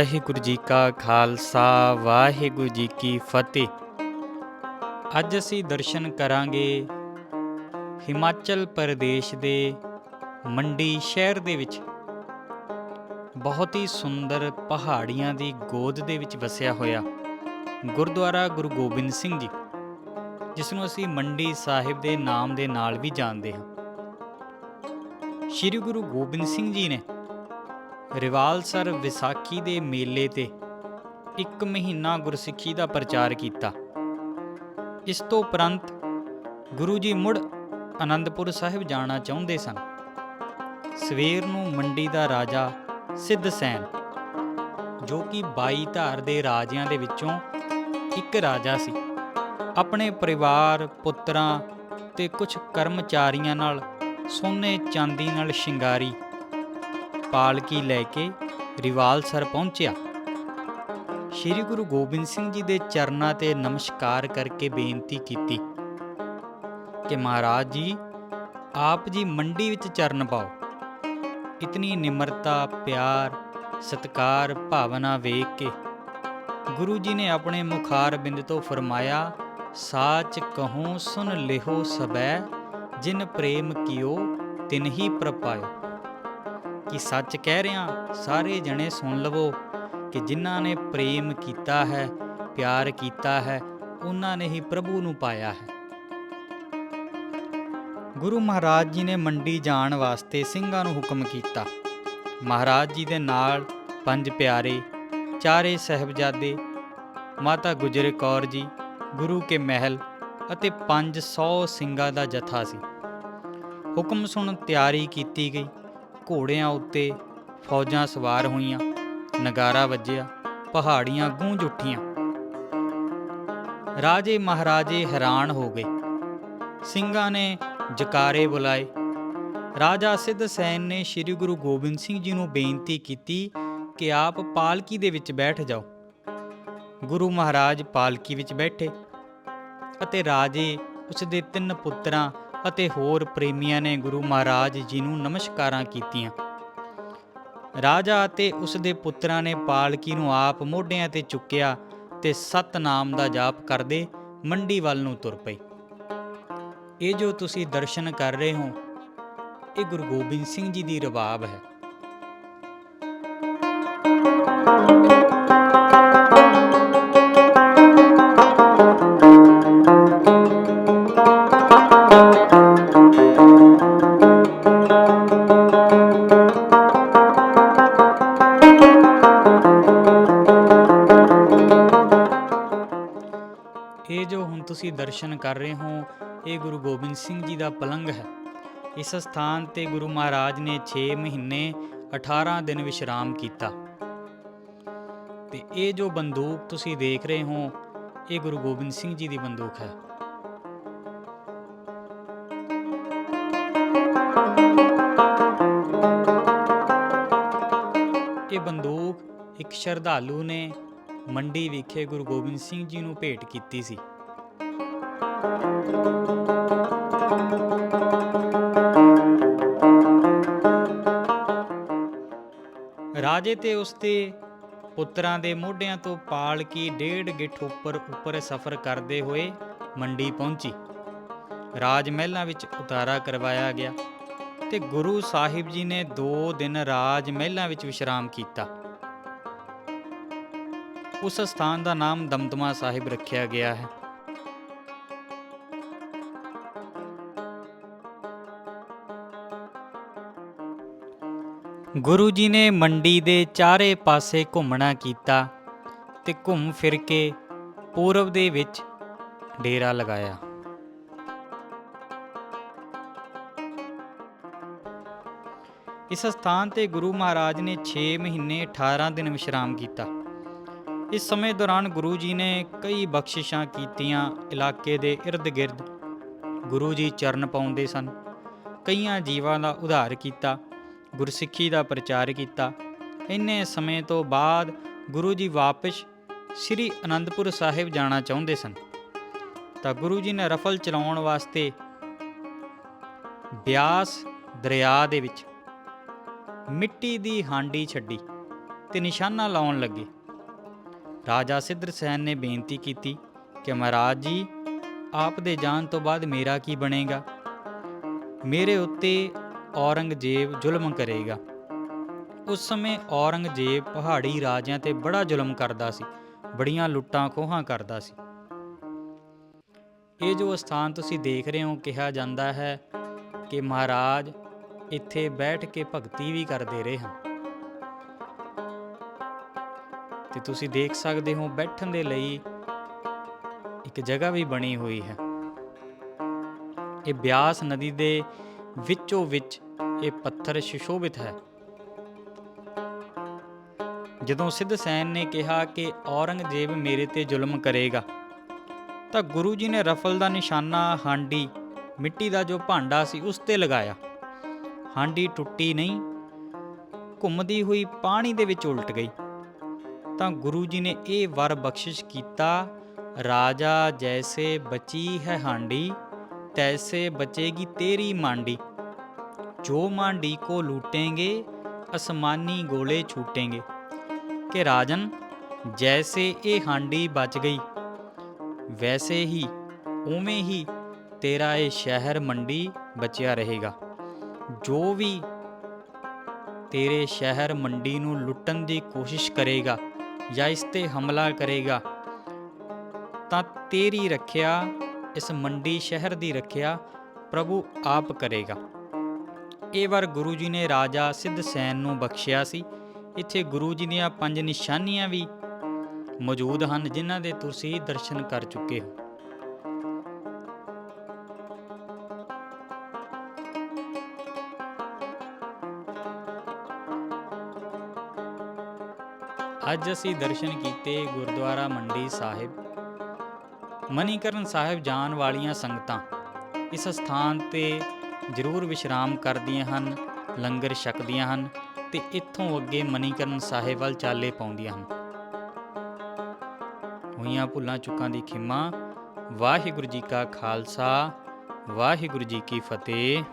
ਵਾਹਿਗੁਰੂ ਜੀ ਕਾ ਖਾਲਸਾ, ਵਾਹਿਗੁਰੂ ਜੀ ਕੀ ਫਤਿਹ। ਅੱਜ ਅਸੀਂ ਦਰਸ਼ਨ ਕਰਾਂਗੇ ਹਿਮਾਚਲ ਪ੍ਰਦੇਸ਼ ਦੇ ਮੰਡੀ ਸ਼ਹਿਰ ਦੇ ਵਿੱਚ। ਬਹੁਤ ਹੀ ਸੁੰਦਰ ਪਹਾੜੀਆਂ ਦੀ ਗੋਦ ਦੇ ਵਿੱਚ ਵਸਿਆ ਹੋਇਆ ਗੁਰਦੁਆਰਾ ਗੁਰੂ ਗੋਬਿੰਦ ਸਿੰਘ ਜੀ, ਜਿਸ ਨੂੰ ਅਸੀਂ ਮੰਡੀ ਸਾਹਿਬ ਦੇ ਨਾਮ ਦੇ ਨਾਲ ਵੀ ਜਾਣਦੇ ਹਾਂ। ਸ੍ਰੀ ਗੁਰੂ ਗੋਬਿੰਦ ਸਿੰਘ ਜੀ ਨੇ ਰਿਵਾਲਸਰ ਵਿਸਾਖੀ ਦੇ ਮੇਲੇ ਤੇ ਇੱਕ ਮਹੀਨਾ ਗੁਰਸਿੱਖੀ ਦਾ ਪ੍ਰਚਾਰ ਕੀਤਾ। ਇਸ ਤੋਂ ਉਪਰੰਤ ਗੁਰੂ ਜੀ ਮੁੜ ਆਨੰਦਪੁਰ ਸਾਹਿਬ ਜਾਣਾ ਚਾਹੁੰਦੇ ਸਨ। ਸਵੇਰ ਨੂੰ ਮੰਡੀ ਦਾ ਰਾਜਾ ਸਿੱਧ ਸੈਨ, ਜੋ ਕਿ 22 ਧਾਰ ਦੇ ਰਾਜਿਆਂ ਦੇ ਵਿੱਚੋਂ ਇੱਕ ਰਾਜਾ ਸੀ, ਆਪਣੇ ਪਰਿਵਾਰ, ਪੁੱਤਰਾਂ ਤੇ ਕੁਝ ਕਰਮਚਾਰੀਆਂ ਨਾਲ ਸੋਨੇ ਚਾਂਦੀ ਨਾਲ ਸ਼ਿੰਗਾਰੀ ਪਾਲਕੀ ਲੈ ਕੇ ਰਿਵਾਲਸਰ ਪਹੁੰਚਿਆ। ਸ੍ਰੀ ਗੁਰੂ ਗੋਬਿੰਦ ਸਿੰਘ ਜੀ ਦੇ ਚਰਨਾਂ ਤੇ ਨਮਸਕਾਰ ਕਰਕੇ ਬੇਨਤੀ ਕੀਤੀ ਕਿ ਮਹਾਰਾਜ ਜੀ, ਆਪ ਜੀ ਮੰਡੀ ਵਿੱਚ ਚਰਨ ਪਾਓ। ਇਤਨੀ ਨਿਮਰਤਾ, ਪਿਆਰ, ਸਤਕਾਰ, ਭਾਵਨਾ ਵੇਖ ਕੇ ਗੁਰੂ ਜੀ ਨੇ ਆਪਣੇ ਮੁਖਾਰ ਬਿੰਦ ਤੋਂ ਫਰਮਾਇਆ, ਸਾਚ ਕਹੂੰ ਸੁਨ ਲਿਹੋ ਸਬੈ, ਜਿਨ ਪ੍ਰੇਮ ਕੀਓ ਤਿਨ ਹੀ ਪ੍ਰਪਾਇਓ ਕਿ ਸੱਚ ਕਹਿ ਰਿਹਾ, ਸਾਰੇ ਜਣੇ ਸੁਣ ਲਵੋ ਕਿ ਜਿਨ੍ਹਾਂ ਨੇ ਪ੍ਰੇਮ ਕੀਤਾ ਹੈ, ਪਿਆਰ ਕੀਤਾ ਹੈ, ਉਹਨਾਂ ਨੇ ਹੀ ਪ੍ਰਭੂ ਨੂੰ ਪਾਇਆ ਹੈ। ਗੁਰੂ ਮਹਾਰਾਜ ਜੀ ਨੇ ਮੰਡੀ ਜਾਣ ਵਾਸਤੇ ਸਿੰਘਾਂ ਨੂੰ ਹੁਕਮ ਕੀਤਾ। ਮਹਾਰਾਜ ਜੀ ਦੇ ਨਾਲ ਪੰਜ ਪਿਆਰੇ, ਚਾਰੇ ਸਹਿਬਜ਼ਾਦੇ, ਮਾਤਾ ਗੁਜਰ ਕੌਰ ਜੀ, ਗੁਰੂ ਕੇ ਮਹਿਲ ਅਤੇ 500 ਸਿੰਘਾਂ ਦਾ ਜਥਾ ਸੀ। ਹੁਕਮ ਸੁਣ ਤਿਆਰੀ ਕੀਤੀ ਗਈ। ਘੋੜਿਆਂ ਉੱਤੇ ਫੌਜਾਂ ਸਵਾਰ ਹੋਈਆਂ। ਨਗਾਰਾ ਵੱਜਿਆ, ਪਹਾੜੀਆਂ ਗੂੰਜ ਉੱਠੀਆਂ। ਰਾਜੇ ਮਹਾਰਾਜੇ ਹੈਰਾਨ ਹੋ ਗਏ। ਸਿੰਘਾਂ ਨੇ ਜਕਾਰੇ ਬੁਲਾਏ। ਰਾਜਾ ਸਿੱਧ ਸੈਨ ਨੇ ਸ੍ਰੀ ਗੁਰੂ ਗੋਬਿੰਦ ਸਿੰਘ ਜੀ ਨੂੰ ਬੇਨਤੀ ਕੀਤੀ ਕਿ ਆਪ ਪਾਲਕੀ ਦੇ ਵਿੱਚ ਬੈਠ ਜਾਓ। ਗੁਰੂ ਮਹਾਰਾਜ ਪਾਲਕੀ ਵਿੱਚ ਬੈਠੇ ਅਤੇ ਰਾਜੇ ਉਸ ਦੇ ਤਿੰਨ ਪੁੱਤਰਾਂ ਅਤੇ ਹੋਰ ਪ੍ਰੇਮੀਆਂ ਨੇ ਗੁਰੂ ਮਹਾਰਾਜ ਜੀ ਨੂੰ ਨਮਸਕਾਰਾਂ ਕੀਤੀਆਂ। ਰਾਜਾ ਅਤੇ ਉਸ ਦੇ ਪੁੱਤਰਾਂ ਨੇ ਪਾਲਕੀ ਨੂੰ ਆਪ ਮੋਢਿਆਂ ਤੇ ਚੁੱਕਿਆ ਤੇ ਸਤਨਾਮ ਦਾ ਜਾਪ ਕਰਦੇ ਮੰਡੀ ਵੱਲ ਨੂੰ ਤੁਰ ਪਏ। ਇਹ ਜੋ ਤੁਸੀਂ ਦਰਸ਼ਨ ਕਰ ਰਹੇ ਹੋ, ਇਹ ਗੁਰੂ ਗੋਬਿੰਦ ਸਿੰਘ ਜੀ ਦੀ ਰਵਾਬ ਹੈ। ਇਹ ਜੋ ਹੁਣ ਤੁਸੀਂ ਦਰਸ਼ਨ ਕਰ ਰਹੇ ਹੋ, ਇਹ ਗੁਰੂ ਗੋਬਿੰਦ ਸਿੰਘ ਜੀ ਦਾ ਪਲੰਗ ਹੈ। ਇਸ ਸਥਾਨ ਤੇ ਗੁਰੂ ਮਹਾਰਾਜ ਨੇ 6 ਮਹੀਨੇ 18 ਦਿਨ ਵਿਸ਼ਰਾਮ ਕੀਤਾ। ਤੇ ਇਹ ਜੋ ਬੰਦੂਕ ਤੁਸੀਂ ਦੇਖ ਰਹੇ ਹੋ, ਇਹ ਗੁਰੂ ਗੋਬਿੰਦ ਸਿੰਘ ਜੀ ਦੀ ਬੰਦੂਕ ਹੈ। ਇਹ ਬੰਦੂਕ ਇੱਕ ਸ਼ਰਧਾਲੂ ਨੇ ਮੰਡੀ ਵਿਖੇ ਗੁਰੂ ਗੋਬਿੰਦ ਸਿੰਘ ਜੀ ਨੂੰ ਭੇਟ ਕੀਤੀ ਸੀ। ਰਾਜੇ ਤੇ ਉਸਦੇ ਪੁੱਤਰਾਂ ਦੇ ਮੋਢਿਆਂ ਤੋਂ ਪਾਲ ਪਾਲਕੀ ਡੇਢ ਗਿੱਠ ਉੱਪਰ ਉੱਪਰ ਸਫ਼ਰ ਕਰਦੇ ਹੋਏ ਮੰਡੀ ਪਹੁੰਚੀ। ਰਾਜ ਮਹਿਲਾਂ ਵਿੱਚ ਉਤਾਰਾ ਕਰਵਾਇਆ ਗਿਆ ਤੇ ਗੁਰੂ ਸਾਹਿਬ ਜੀ ਨੇ 2 ਦਿਨ ਰਾਜ ਮਹਿਲਾਂ ਵਿੱਚ ਵਿਸ਼ਰਾਮ ਕੀਤਾ। ਉਸ ਸਥਾਨ ਦਾ ਨਾਮ ਦਮਦਮਾ ਸਾਹਿਬ ਰੱਖਿਆ ਗਿਆ ਹੈ। ਗੁਰੂ ਜੀ ਨੇ ਮੰਡੀ ਦੇ ਚਾਰੇ ਪਾਸੇ ਘੁੰਮਣਾ ਕੀਤਾ ਤੇ ਘੁੰਮ ਫਿਰ ਕੇ ਪੂਰਬ ਦੇ ਵਿੱਚ ਡੇਰਾ ਲਗਾਇਆ। ਇਸ ਸਥਾਨ ਤੇ ਗੁਰੂ ਮਹਾਰਾਜ ਨੇ 6 ਮਹੀਨੇ 18 ਦਿਨ ਵਿਸ਼ਰਾਮ ਕੀਤਾ। ਇਸ ਸਮੇਂ ਦੌਰਾਨ ਗੁਰੂ ਜੀ ਨੇ ਕਈ ਬਖਸ਼ਿਸ਼ਾਂ ਕੀਤੀਆਂ ਇਲਾਕੇ ਦੇ ird-gird ਗੁਰੂ ਜੀ ਚਰਨ ਪਾਉਂਦੇ ਸਨ। ਕਈਆਂ ਜੀਵਾਂ ਦਾ ਉਧਾਰ ਕੀਤਾ, ਗੁਰਸਿੱਖੀ ਦਾ ਪ੍ਰਚਾਰ ਕੀਤਾ। ਇੰਨੇ ਸਮੇਂ ਤੋਂ ਬਾਅਦ ਗੁਰੂ ਜੀ ਵਾਪਸ ਸ੍ਰੀ ਅਨੰਦਪੁਰ ਸਾਹਿਬ ਜਾਣਾ ਚਾਹੁੰਦੇ ਸਨ। ਤਾਂ ਗੁਰੂ ਜੀ ਨੇ ਰਫਲ ਚਲਾਉਣ ਵਾਸਤੇ ਬਿਆਸ ਦਰਿਆ ਦੇ ਵਿੱਚ ਮਿੱਟੀ ਦੀ ਹਾਂਡੀ ਛੱਡੀ ਤੇ ਨਿਸ਼ਾਨਾ ਲਾਉਣ ਲੱਗੇ। ਰਾਜਾ ਸਿੱਧਰ ਸੈਨ ਨੇ ਬੇਨਤੀ ਕੀਤੀ ਕਿ ਮਹਾਰਾਜ ਜੀ, ਆਪ ਦੇ ਜਾਣ ਤੋਂ ਬਾਅਦ ਮੇਰਾ ਕੀ ਬਣੇਗਾ? ਮੇਰੇ ਉੱਤੇ ਔਰੰਗਜ਼ੇਬ ਜ਼ੁਲਮ ਕਰੇਗਾ। ਉਸ ਸਮੇਂ ਔਰੰਗਜ਼ੇਬ ਪਹਾੜੀ ਰਾਜਿਆਂ ਤੇ ਬੜਾ ਜ਼ੁਲਮ ਕਰਦਾ ਸੀ, ਬੜੀਆਂ ਲੁੱਟਾਂ ਖੋਹਾਂ ਕਰਦਾ ਸੀ। ਇਹ ਜੋ ਸਥਾਨ ਤੁਸੀਂ ਦੇਖ ਰਹੇ ਹੋ, ਕਿਹਾ ਜਾਂਦਾ ਹੈ ਕਿ ਮਹਾਰਾਜ ਇੱਥੇ ਬੈਠ ਕੇ ਭਗਤੀ ਵੀ ਕਰਦੇ ਰਹੇ ਹਨ। ਤੇ ਤੁਸੀਂ ਦੇਖ ਸਕਦੇ ਹੋ ਬੈਠਣ ਦੇ ਲਈ ਇੱਕ ਜਗ੍ਹਾ ਵੀ ਬਣੀ ਹੋਈ ਹੈ। ਇਹ ਬਿਆਸ ਨਦੀ ਦੇ ਵਿੱਚੋਂ ਵਿੱਚ ਇਹ ਪੱਥਰ ਸੁਸ਼ੋਭਿਤ ਹੈ। ਜਦੋਂ ਸਿੱਧ ਸੈਨ ਨੇ ਕਿਹਾ ਕਿ ਔਰੰਗਜ਼ੇਬ ਮੇਰੇ ਤੇ ਜ਼ੁਲਮ ਕਰੇਗਾ, ਤਾਂ ਗੁਰੂ ਜੀ ਨੇ ਰਫਲ ਦਾ ਨਿਸ਼ਾਨਾ, ਹਾਂਡੀ, ਮਿੱਟੀ ਦਾ ਜੋ ਭਾਂਡਾ ਸੀ ਉਸ ਤੇ ਲਗਾਇਆ। ਹਾਂਡੀ ਟੁੱਟੀ ਨਹੀਂ, ਘੁੰਮਦੀ ਹੋਈ ਪਾਣੀ ਦੇ ਵਿੱਚ ਉਲਟ ਗਈ। ਤਾਂ ਗੁਰੂ ਜੀ ਨੇ ਇਹ ਵਰ ਬਖਸ਼ਿਸ਼ ਕੀਤਾ, ਰਾਜਾ ਜੈਸੇ ਬਚੀ ਹੈ ਹਾਂਡੀ, ਤੈਸੇ ਬਚੇਗੀ ਤੇਰੀ ਮਾਂਡੀ। ਜੋ ਮਾਂਡੀ ਕੋ ਲੂਟेंगे ਅਸਮਾਨੀ ਗੋਲੇ ਛੂਟੇਂਗੇ। ਕਿ ਰਾਜਨ, ਜੈਸੇ ਇਹ ਹਾਂਡੀ ਬਚ ਗਈ, ਵੈਸੇ ਹੀ, ਉਵੇਂ ਹੀ ਤੇਰਾ ਇਹ ਸ਼ਹਿਰ ਮੰਡੀ ਬਚਿਆ ਰਹੇਗਾ। ਜੋ ਵੀ ਤੇਰੇ ਸ਼ਹਿਰ ਮੰਡੀ ਨੂੰ ਲੁੱਟਣ ਦੀ ਕੋਸ਼ਿਸ਼ ਕਰੇਗਾ ਜਾਂ ਇਸ ਤੇ ਹਮਲਾ ਕਰੇਗਾ। ਤਾਂ ਤੇਰੀ ਰੱਖਿਆ, ਇਸ ਮੰਡੀ ਸ਼ਹਿਰ ਦੀ ਰੱਖਿਆ ਪ੍ਰਭੂ ਆਪ ਕਰੇਗਾ। ਇਹ ਵਾਰ ਗੁਰੂ ਜੀ ਨੇ ਰਾਜਾ ਸਿੱਧ ਸੈਨ ਨੂੰ ਬਖਸ਼ਿਆ ਸੀ। ਇੱਥੇ ਗੁਰੂ ਜੀ ਦੀਆਂ ਪੰਜ ਨਿਸ਼ਾਨੀਆਂ ਵੀ ਮੌਜੂਦ ਹਨ, ਜਿਨ੍ਹਾਂ ਦੇ ਤੁਸੀਂ ਦਰਸ਼ਨ ਕਰ ਚੁੱਕੇ ਹੋ। ਅੱਜ ਅਸੀਂ ਦਰਸ਼ਨ ਕੀਤੇ ਗੁਰਦੁਆਰਾ ਮੰਡੀ ਸਾਹਿਬ। ਮਨੀਕਰਨ ਸਾਹਿਬ ਜਾਣ ਵਾਲੀਆਂ ਸੰਗਤਾਂ ਇਸ ਸਥਾਨ ਤੇ ਜ਼ਰੂਰ ਵਿਸ਼ਰਾਮ ਕਰਦੀਆਂ ਹਨ, ਲੰਗਰ ਛਕਦੀਆਂ ਹਨ ਤੇ ਇੱਥੋਂ ਅੱਗੇ ਮਨੀਕਰਨ ਸਾਹਿਬ ਵੱਲ ਚਾਲੇ ਪਾਉਂਦੀਆਂ ਹਨ। ਹੋਈਆਂ ਭੁੱਲਾਂ ਚੁੱਕਾਂ ਦੀ ਖਿਮਾ, ਵਾਹਿਗੁਰੂ ਜੀ ਕਾ ਖਾਲਸਾ, ਵਾਹਿਗੁਰੂ ਜੀ ਕੀ ਫਤਿਹ।